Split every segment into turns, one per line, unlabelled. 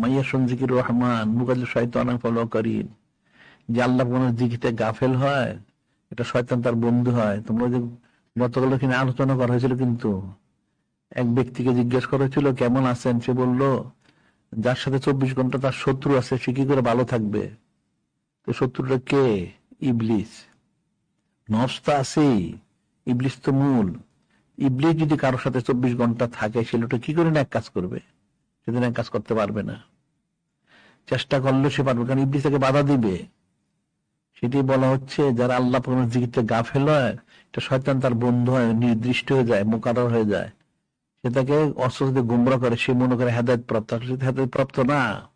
মাইয়া সঞ্জিকির রহমান মুকাজ শয়তান ফলো করিন গাফেল হয়, এটা শয়তান তার বন্ধু হয়। তোমরা যে গতকাল এখানে আলোচনা করা হয়েছিল কিন্তু, এক ব্যক্তিকে জিজ্ঞেস করা হয়েছিল, কেমন আছেন? সে বলল, যার সাথে চব্বিশ ঘণ্টা তার শত্রু আছে, সে কি করে ভালো থাকবে? তো শত্রুটা কে? ইবলিস। নফস তো আছেই, ইবলিস তো মূল। ইবলিস যদি কারোর সাথে চব্বিশ ঘণ্টা থাকে, সে লোকটা কি করে না এক কাজ করবে? সেদিন এক কাজ করতে পারবে না। চেষ্টা করলেও সে পারবে কারণ ইবলিস তাকে বাধা দিবে। সেটি বলা হচ্ছে, যারা আল্লাহ জিকিরতে গা ফেল হয়, এটা শয়তান তার বন্ধু হয়, নির্দিষ্ট হয়ে যায়, মোকারর হয়ে যায়। সে তাকে অস্ত্র গুমরা করে, সে মনে করে হেদায়ত প্রাপ্ত। হেদায়ত প্রাপ্ত না।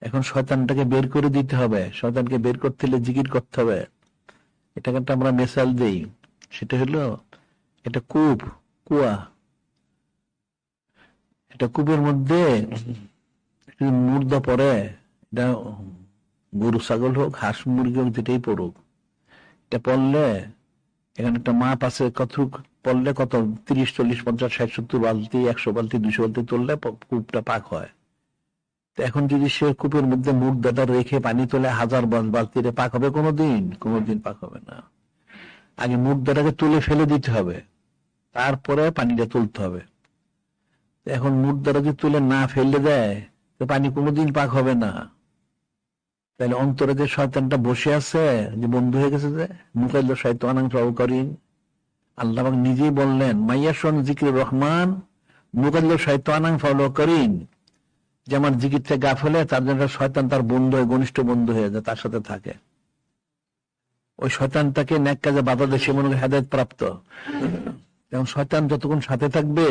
এখন শয়তানটাকে বের করে দিতে হবে। শয়তানকে বের করতে হলে জিকির করতে হবে। এটাকে একটা আমরা মেসাল দেই। সেটা হলো, এটা কূপ, কুয়া। এটা কূপের মধ্যে মুর্দা পড়ে এটা গরু, ছাগল হোক, হাঁস, মুরগি হোক, যেটাই পড়ুক, এটা পড়লে, এখানে একটা মাপ আছে কত পড়লে কত? তিরিশ, চল্লিশ, পঞ্চাশ, ষাট, সত্তর বালতি, একশো বালতি দুশো বালতি তুললে কূপটা পাক হয়। এখন যদি সে কূপের মধ্যে মুর্দাটা রেখে পানি তোলে হাজার বাল- বালতিতে পাক হবে, কোনোদিন কোনোদিন পাক হবে না। আগে মুর্দাটাকে তুলে ফেলে দিতে হবে, তারপরে পানিটা তুলতে হবে। এখন মুর্দাটা যদি তুলে না ফেলে দেয় পানি কোনোদিন পাক হবে না। তাহলে অন্তরে যে শয়তানটা বসে আছে, যে বন্ধু হয়ে গেছে যে মুকাইল শয়তান করিন আল্লাহ নিজেই বললেন মাইয়াসন জিকির রহমান মুকাইল শয়তান ফলো করিন যে আমার জিকির থেকে গাফ হলে তার জন্য শয়তান তার বন্ধু হয়ে ঘনিষ্ঠ বন্ধু হয়ে যায়, তার সাথে থাকে। ওই শয়তানটাকে ন্যাক কাজে বাধা দেয়, সে মনে করে হেদায়ত প্রাপ্ত। যেমন শয়তান যতক্ষণ সাথে থাকবে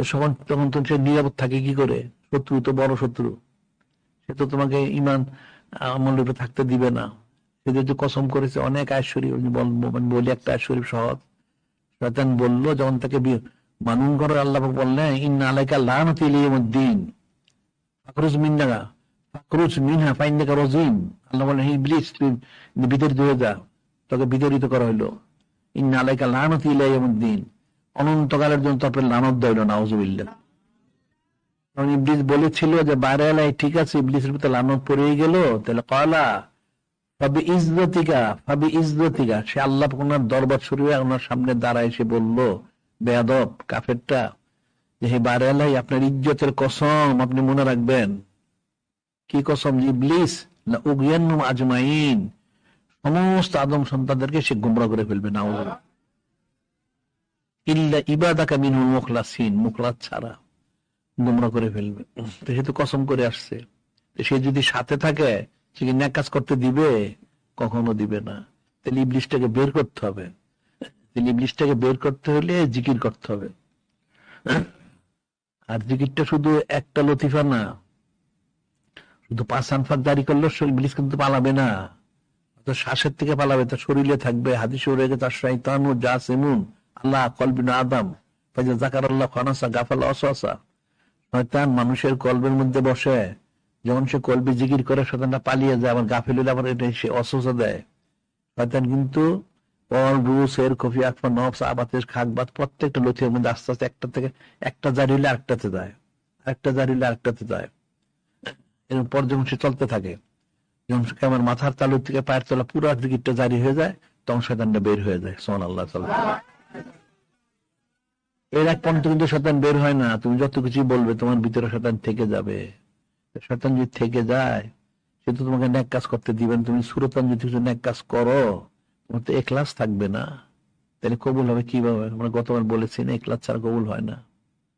তো তখন তো সে নিরাপদ থাকে কি করে? শত্রু তো বড় শত্রু। সে তো তোমাকে ইমান আমল থাকতে দিবে না। সে যেহেতু কসম করেছে, অনেক আশ্বরী বলি একটা আশ্বরী সহজ বলল, যখন তাকে মানুন করে আল্লাহ বললেন, ইন্না আলাইকা লানতি ফাকরুজ মিন্না ফাকরুজ মিনহা রাজিম। আল্লাহ বললেন তুই হয়ে যা। তোকে করা হইল। ইন্না আলাইকা লানতি অনন্তকালের জন্য তারপরে লানত দেয় নাউজুবিল্লাহ। তখন ইবলিস বলেছিল যে বাইরে এলাই ঠিক আছে, ইবলিসের ভিতরে লানত পড়েই গেল। তাহলে কলা ফাবি ইজরতিকা ফাবি ইজরতিকা সে আল্লাহ ওনার দরবার শরীরে ওনার সামনে দাঁড়ায় সে বেয়াদব, কাফেরটা, যে হে বাইরে এলাই আপনার ইজ্জতের কসম আপনি মনে রাখবেন। কি কসম ইবলিস? না উগিয়ান্নুম আজমাইন। সমস্ত আদম সন্তানদেরকে সে গুমরা করে ফেলবে না ইল্লা ইবাদাকা মুখলাসিন, মুখলাস ছাড়া গুমরা করে ফেলবে। তো সে তো কসম করে আসছে। সে যদি সাথে থাকে, সে কি ন্যাক কাজ করতে দিবে? কখনো দিবে না। তাহলে ইবলিশটাকে বের করতে হবে। ইবলিশটাকে বের করতে হলে জিকির করতে হবে। আর জিকিরটা শুধু একটা লতিফা না। শুধু পাঁচ আনফাক জারি করলে ইবলিশ কিন্তু পালাবে না। তো শ্বাসের থেকে পালাবে, তার শরীরে থাকবে। হাদিস তার শৈতান ও যা সেমুন আল্লাহ কলবিন আদম জাকার আল্লাহ খানাসা গাফাল অসা শয়তান মানুষের কলবের মধ্যে বসে যখন সে কলবি জিকির করে শয়তানটা পালিয়ে যায়, আবার গাফিল হলে আবার এটা সে অসুস্থ দেয়। শয়তান কিন্তু আমার মাথার তালু থেকে পায়ের তলা পুরো জিকিরটা জারি হয়ে যায়, তখন শয়তানটা বের হয়ে যায় সোমান আল্লাহ এর এক পর্যন্ত কিন্তু শতান বের হয় না। তুমি যত কিছু বলবে, তোমার ভিতরে শতান থেকে যাবে। শতান যদি থেকে যায়, সে তো তোমাকে ন্যাক কাজ করতে দিবেন তুমি সুরতান যদি কিছু ন্যাক কাজ করো, তোমার তো এক্লাস থাকবে না। তাহলে কবুল হবে কীভাবে? আমরা গতবার বলেছি না এক্লাস ছাড়া কবুল হয় না।